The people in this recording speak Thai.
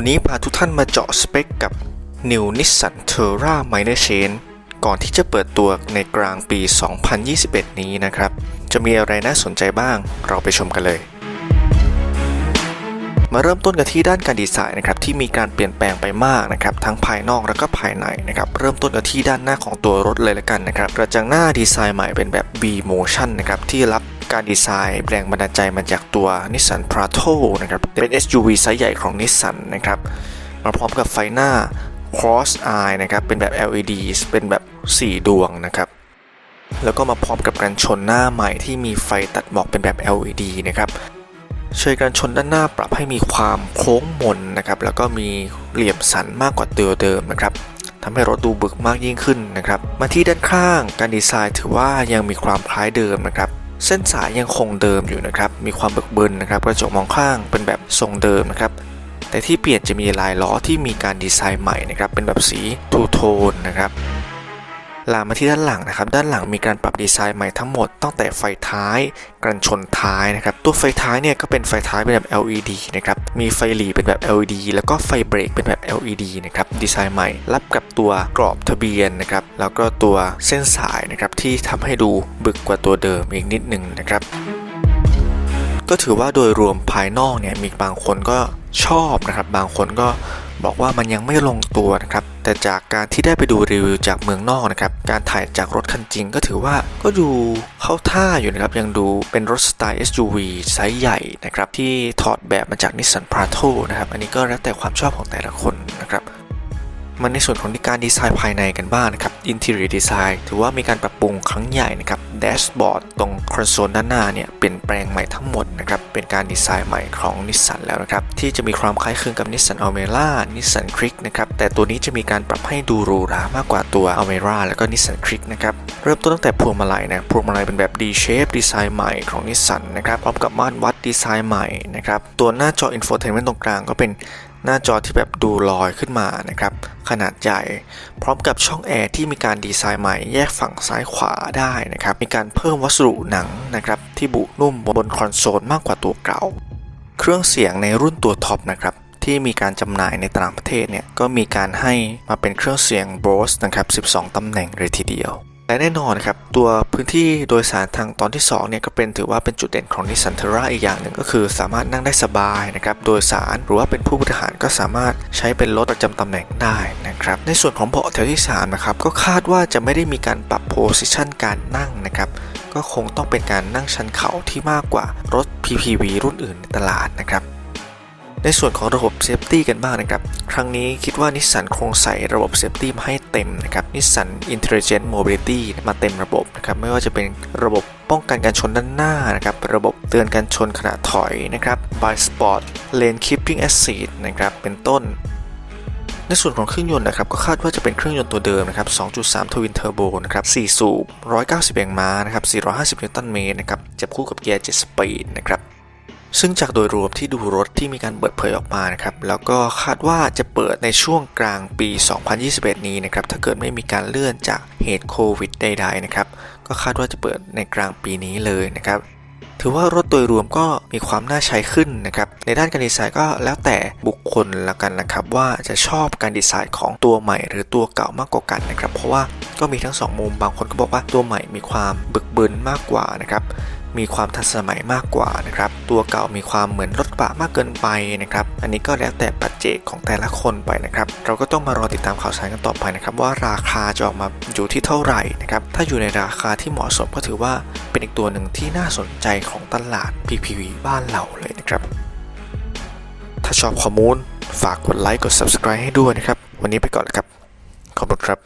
วันนี้พาทุกท่านมาเจาะสเปคกับ New Nissan Terra Minor Change ก่อนที่จะเปิดตัวในกลางปี 2021 นี้นะครับ จะมีอะไรน่าสนใจบ้างเราไปชมกันเลย มาเริ่มต้นกันที่ด้านการดีไซน์นะครับที่มีการเปลี่ยนแปลงไปมากนะครับทั้งภายนอกและก็ภายในนะครับเริ่มต้นกันที่ด้านหน้าของตัวรถเลยละกันนะครับกระจังหน้าดีไซน์ใหม่เป็นแบบ B Motion นะครับที่รับการดีไซน์แรงบันดาลใจมาจากตัว Nissan Prato นะครับเป็น SUV ไซส์ใหญ่ของ Nissan นะครับมาพร้อมกับไฟหน้า Cross Eye นะครับเป็นแบบ LED เป็นแบบ 4 ดวงนะครับแล้วก็มาพร้อมกับกันชนหน้าใหม่ที่มีไฟตัดหมอกเป็นแบบ LED นะครับ เชยกันชนด้านหน้าปรับให้มีความโค้งมนนะครับแล้วก็มีเหลี่ยมสันมากกว่าตัวเดิมนะครับทำให้รถดูบึกมากยิ่งขึ้นนะครับมาที่ด้านข้างการดีไซน์ถือว่ายังมีความคล้ายเดิมนะครับเส้นสายยังคงเดิมอยู่นะครับ มีความบึกบึนนะครับกระจกมองข้างเป็นแบบทรงเดิมนะครับ แต่ที่เปลี่ยนจะมีลายล้อที่มีการดีไซน์ใหม่นะครับ เป็นแบบสีทูโทนนะครับ ลามมาที่ด้านหลังนะครับ ด้านหลังมีการปรับดีไซน์ใหม่ทั้งหมดตั้งแต่ไฟท้ายกันชนท้ายนะครับ ตัวไฟท้ายเนี่ยก็เป็นไฟท้ายเป็นแบบ LED นะครับ มีไฟหลีเป็นแบบ LED แล้วก็ไฟเบรกเป็นแบบ LED นะครับ ดีไซน์ใหม่ รับกับตัวกรอบทะเบียนนะครับ แล้วก็ตัวเส้นสายนะครับที่ทำให้ดูบึกกว่าตัวเดิมอีกนิดหนึ่งนะครับ ก็ถือว่าโดยรวมภายนอกเนี่ยมีบางคนก็ชอบนะครับ บางคนก็ บอกว่ามันยังไม่ลงตัวนะครับ แต่จากการที่ได้ไปดูรีวิวจากเมืองนอกนะครับ การถ่ายจากรถคันจริงก็ถือว่าก็ดูเข้าท่าอยู่นะครับ ยังดูเป็นรถสไตล์ SUV ไซส์ใหญ่นะครับ ที่ถอดแบบมาจาก Nissan Prato นะครับ อันนี้ก็แล้วแต่ความชอบของแต่ละคนนะครับมันในส่วนของการดีไซน์ภายในกันบ้างนะครับ Interior Design ถือว่ามีการปรับปรุงครั้งใหญ่นะครับ แดชบอร์ดตรงคอนโซลด้านหน้าเนี่ยเปลี่ยนแปลงใหม่ทั้งหมดนะครับ เป็นการดีไซน์ใหม่ของ Nissan แล้วนะครับ ที่จะมีความคล้ายคลึงกับ Nissan Almera Nissan Click นะครับ แต่ตัวนี้จะมีการปรับให้ดูหรูหรามากกว่าตัว Almera แล้วก็ Nissan Click นะครับ เริ่มต้นตั้งแต่พวงมาลัยนะ พวงมาลัยเป็นแบบ D shape ดีไซน์ใหม่ของ Nissan นะครับ พร้อมกับม่านวัดดีไซน์ใหม่นะครับ ตัวหน้าจอ Infotainment ตรงกลางก็เป็นหน้าจอที่แบบดูลอยขึ้นมานะครับ ขนาดใหญ่ พร้อมกับช่องแอร์ที่มีการดีไซน์ใหม่แยกฝั่งซ้ายขวาได้นะครับ มีการเพิ่มวัสดุหนังนะครับที่บุนุ่มบนคอนโซลมากกว่าตัวเก่า เครื่องเสียงในรุ่นตัวท็อปนะครับที่มีการจำหน่ายในต่างประเทศเนี่ยก็มีการให้มาเป็นเครื่องเสียง Bose นะครับ 12 ตำแหน่งเลยทีเดียว และแน่นอนครับ ตัวพื้นที่โดยสารทางตอนที่2เนี่ยก็เป็นถือว่าเป็นจุดเด่นของ Nissan Terra อีกอย่างหนึ่งก็คือสามารถนั่งได้สบายนะครับโดยสารหรือว่าเป็นผู้บริหารก็สามารถใช้เป็นรถประจำตำแหน่งได้นะครับในส่วนของเบาะแถวที่3นะครับก็คาดว่าจะไม่ได้มีการปรับโพสิชันการนั่งนะครับก็คงต้องเป็นการนั่งชันเข่าที่มากกว่ารถ PPV รุ่นอื่นในตลาดนะครับ ในส่วนของระบบเซฟตี้กันบ้างนะครับ ครั้งนี้คิดว่านิสสันคงใส่ระบบเซฟตี้มาให้เต็มนะครับนิสสัน Intelligent Mobility มาเต็มระบบนะครับ ไม่ว่าจะเป็นระบบป้องกันการชนด้านหน้านะครับ ระบบเตือนการชนขณะถอยนะครับ By Spot Lane Keeping Assist นะครับ เป็นต้นในส่วนของเครื่องยนต์นะครับก็คาดว่าจะเป็นเครื่องยนต์ตัวเดิมนะครับ 2.3 Twin Turbo นะครับ 4 สูบ 190 แรงม้านะครับ 450 นิวตันเมตรนะครับจับคู่กับเกียร์ 7 สปีดนะครับ ซึ่งจากโดยรวมที่ดูรถที่มีการเปิดเผยออกมานะครับ แล้วก็คาดว่าจะเปิดในช่วงกลางปี 2021 นี้นะครับ ถ้าเกิดไม่มีการเลื่อนจากเหตุโควิดใดๆนะครับ ก็คาดว่าจะเปิดในกลางปีนี้เลยนะครับ ถือว่ารถโดยรวมก็มีความน่าใช้ขึ้นนะครับ ในด้านการดีไซน์ก็แล้วแต่บุคคลละกันนะครับ ว่าจะชอบการดีไซน์ของตัวใหม่ หรือตัวเก่ามากกว่ากันนะครับ เพราะว่าก็มีทั้งสองมุม บางคนก็บอกว่าตัวใหม่มีความบึกบึนมากกว่านะครับ มีความทันสมัยมากกว่านะครับตัวเก่ามีความเหมือนรถกระบะมากเกินไปนะครับอันนี้ก็แล้วแต่ปัจเจกของแต่ละคนไปนะครับเราก็ต้องมารอติดตามข่าวสารกันต่อไปนะครับว่าราคาจะออกมาอยู่ที่เท่าไหร่นะครับถ้าอยู่ในราคาที่เหมาะสมก็ถือว่าเป็นอีกตัวหนึ่งที่น่าสนใจของตลาด PPV บ้านเราเลยนะครับ ถ้าชอบข้อมูลฝากกดไลค์กด subscribe ให้ด้วยนะครับ วันนี้ไปก่อนแล้วครับ ขอบคุณครับ